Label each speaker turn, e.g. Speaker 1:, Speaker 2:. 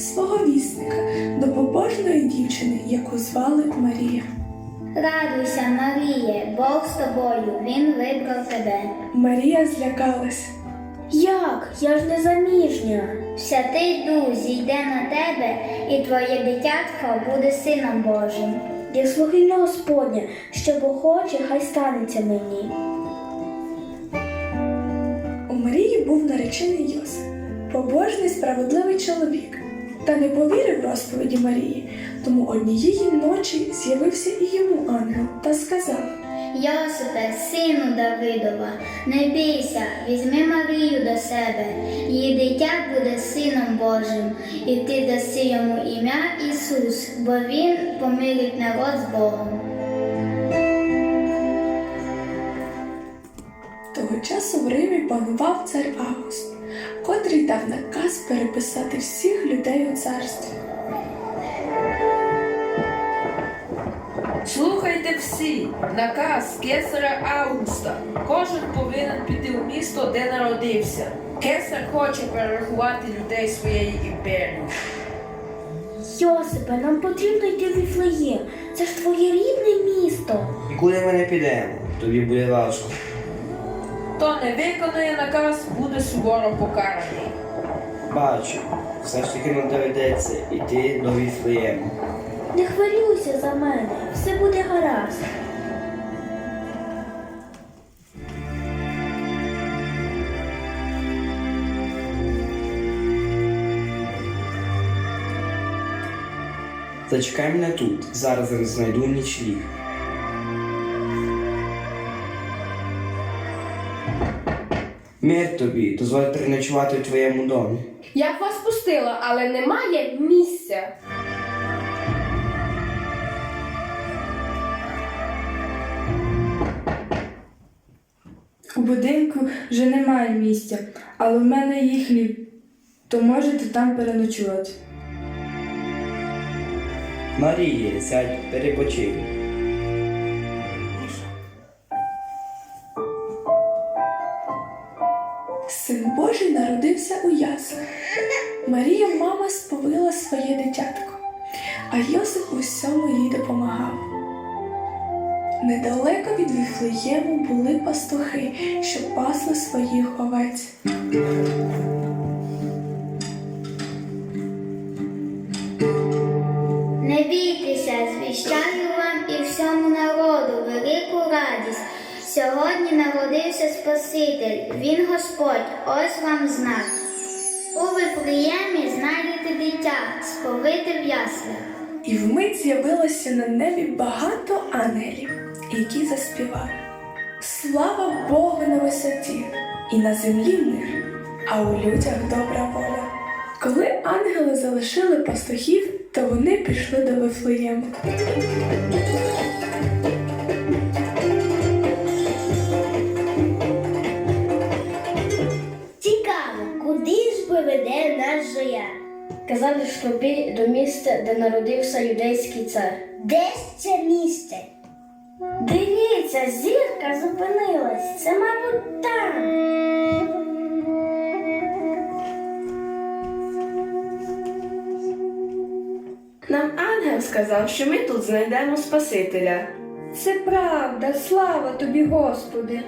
Speaker 1: свого вісника до побожної дівчини, яку звали Марія.
Speaker 2: Радуйся, Маріє, Бог з тобою, Він вибрав тебе.
Speaker 1: Марія злякалась.
Speaker 3: Як? Я ж не заміжня.
Speaker 2: Святий Дух зійде на тебе, і твоє дитятко буде сином Божим.
Speaker 3: Я слугиня Господня, що Бог хоче, хай станеться мені.
Speaker 1: У Марії був наречений Йосип, побожний справедливий чоловік, та не повірив розповіді Марії, тому однієї ночі з'явився і йому ангел та сказав:
Speaker 2: Йосипе, сину Давидова, не бійся, візьми Марію до себе, її дитя буде сином Божим, і ти даси йому ім'я Ісус, бо Він помирить народ з Богом.
Speaker 1: Часу в Римі панував цар Август, котрий дав наказ переписати всіх людей у царстві.
Speaker 4: Слухайте всі, наказ кесаря Августа. Кожен повинен піти в місто, де народився. Кесар хоче перерахувати людей своєї імперії.
Speaker 3: Йосипе, нам потрібно йти в Віфлеєм. Це ж твоє рідне місто.
Speaker 5: Нікуди ми не підемо, тобі буде важко.
Speaker 4: Хто не виконує наказ, буде суворо покараний.
Speaker 5: Бачу, все ж таки нам доведеться йти до Віфлеєму.
Speaker 3: Не хвилюйся за мене, все буде гаразд.
Speaker 5: Зачекай мене тут, зараз я знайду нічліг. Мир тобі, дозволь переночувати в твоєму домі.
Speaker 6: Я б вас пустила, але немає місця.
Speaker 7: У будинку вже немає місця, але в мене є хліб, то можете там переночувати.
Speaker 5: Марія, сядь, перепочинь.
Speaker 1: Син Божий народився у яслах. Марія, мама, сповила своє дитятко, а Йосип усьому їй допомагав. Недалеко від Віфлеєму були пастухи, що пасли своїх овець.
Speaker 2: Сьогодні народився Спаситель, Він Господь, ось вам знак. У Вифлеємі знайдете дитя, сповите в яслях.
Speaker 1: І вмить з'явилося на небі багато ангелів, які заспівали. Слава Богу на висоті, і на землі мир, а у людях добра воля. Коли ангели залишили пастухів, то вони пішли до Вифлеєму.
Speaker 2: Наш
Speaker 3: Казали ж тобі до місця, де народився юдейський цар.
Speaker 2: Де це місце?
Speaker 3: Дивіться, зірка зупинилась. Це, мабуть, там.
Speaker 6: Нам ангел сказав, що ми тут знайдемо Спасителя. Це правда, слава тобі, Господи.